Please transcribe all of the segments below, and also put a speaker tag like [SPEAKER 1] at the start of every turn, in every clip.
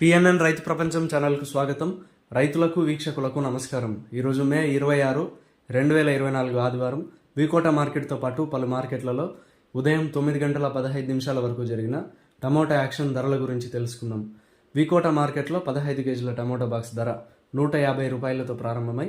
[SPEAKER 1] PNN రైతు ప్రపంచం ఛానల్కు స్వాగతం. రైతులకు వీక్షకులకు నమస్కారం. ఈరోజు మే ఇరవై ఆరు రెండు వేల ఇరవై నాలుగు ఆదివారం. వికోట మార్కెట్తో పాటు పలు మార్కెట్లలో ఉదయం తొమ్మిది గంటల పదహైదు నిమిషాల వరకు జరిగిన టమోటా యాక్షన్ ధరల గురించి తెలుసుకుందాం. వికోట మార్కెట్లో పదహైదు కేజీల టమోటా బాక్స్ ధర నూట యాభై రూపాయలతో ప్రారంభమై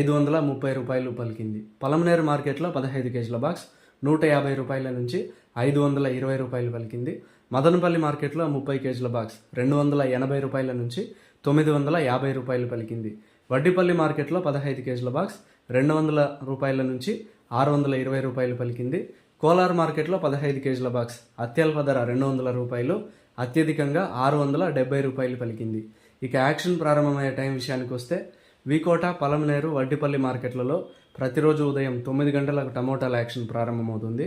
[SPEAKER 1] ఐదు వందల ముప్పై రూపాయలు పలికింది. పలమనేరు మార్కెట్లో పదహైదు కేజీల బాక్స్ నూట యాభై రూపాయల నుంచి ఐదు వందల ఇరవై రూపాయలు పలికింది. మదనపల్లి మార్కెట్లో ముప్పై కేజీల బాక్స్ రెండు వందల ఎనభై రూపాయల నుంచి తొమ్మిది వందల యాభై రూపాయలు పలికింది. వడ్డీపల్లి మార్కెట్లో పదహైదు కేజీల బాక్స్ రెండు వందల రూపాయల నుంచి ఆరు వందల ఇరవై రూపాయలు పలికింది. కోలార్ మార్కెట్లో పదహైదు కేజీల బాక్స్ అత్యల్ప ధర రెండు వందల రూపాయలు అత్యధికంగా ఆరు వందల డెబ్బై రూపాయలు పలికింది. ఇక యాక్షన్ ప్రారంభమయ్యే టైం విషయానికి వస్తే వికోట పలమనేరు వడ్డిపల్లి మార్కెట్లలో ప్రతిరోజు ఉదయం తొమ్మిది గంటలకు టమోటాల యాక్షన్ ప్రారంభమవుతుంది.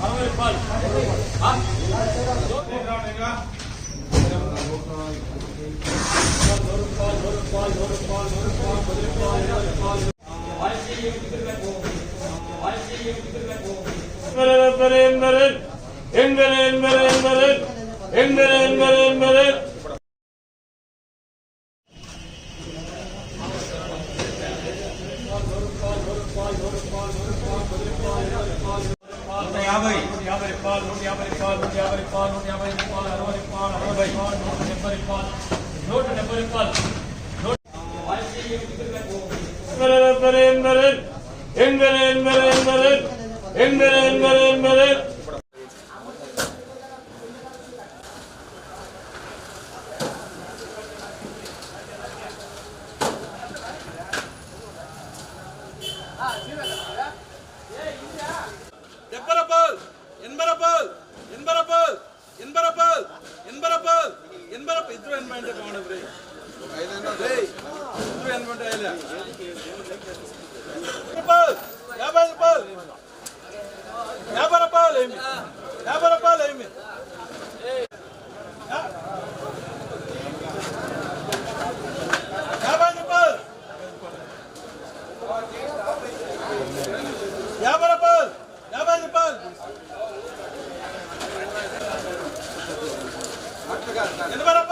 [SPEAKER 2] Enverin, enverin, enverin, enverin, enverin, enverin, enverin, enverin, enverin, பால் நூற்றி ஐம்பது பால் நூற்றி ஐம்பது பால் நூற்றி ஐம்பது பால் அறுபது பால் அறுபது பால் நூற்றி எண்பது பால்
[SPEAKER 3] நூற்றி எண்பது பால் எங்கள் எங்கள் எங்கள் எங்கள் எங்கள் எங்கள் ಇದ್ರು ಏನ್ ಮಾಡಿದೆ ಬಾವಣ್ಣ ಇದ್ರು ಏನ್ ಮಾಡ್ರೆ ಇಲ್ಲ యాభై రూపాయలు యాభై రూపాయలు ఏమి యాభై రూపాయలు ఏమి యాభై రూపాయలు యాభై రూపాయలు యాభై ఎనభై రూపాయలు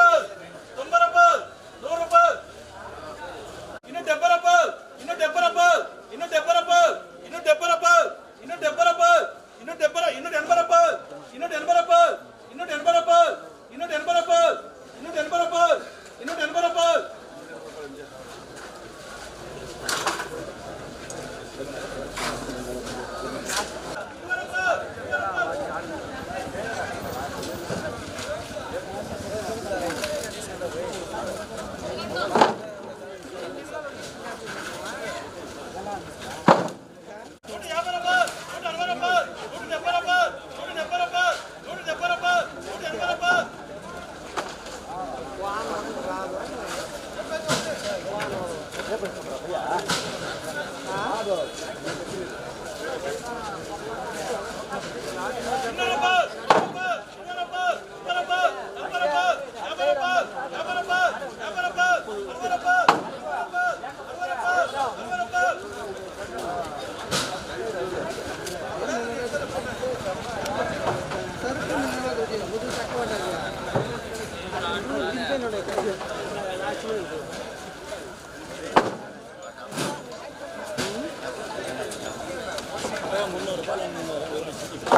[SPEAKER 3] முந்நூறுரூபா ஒரு லட்சத்தி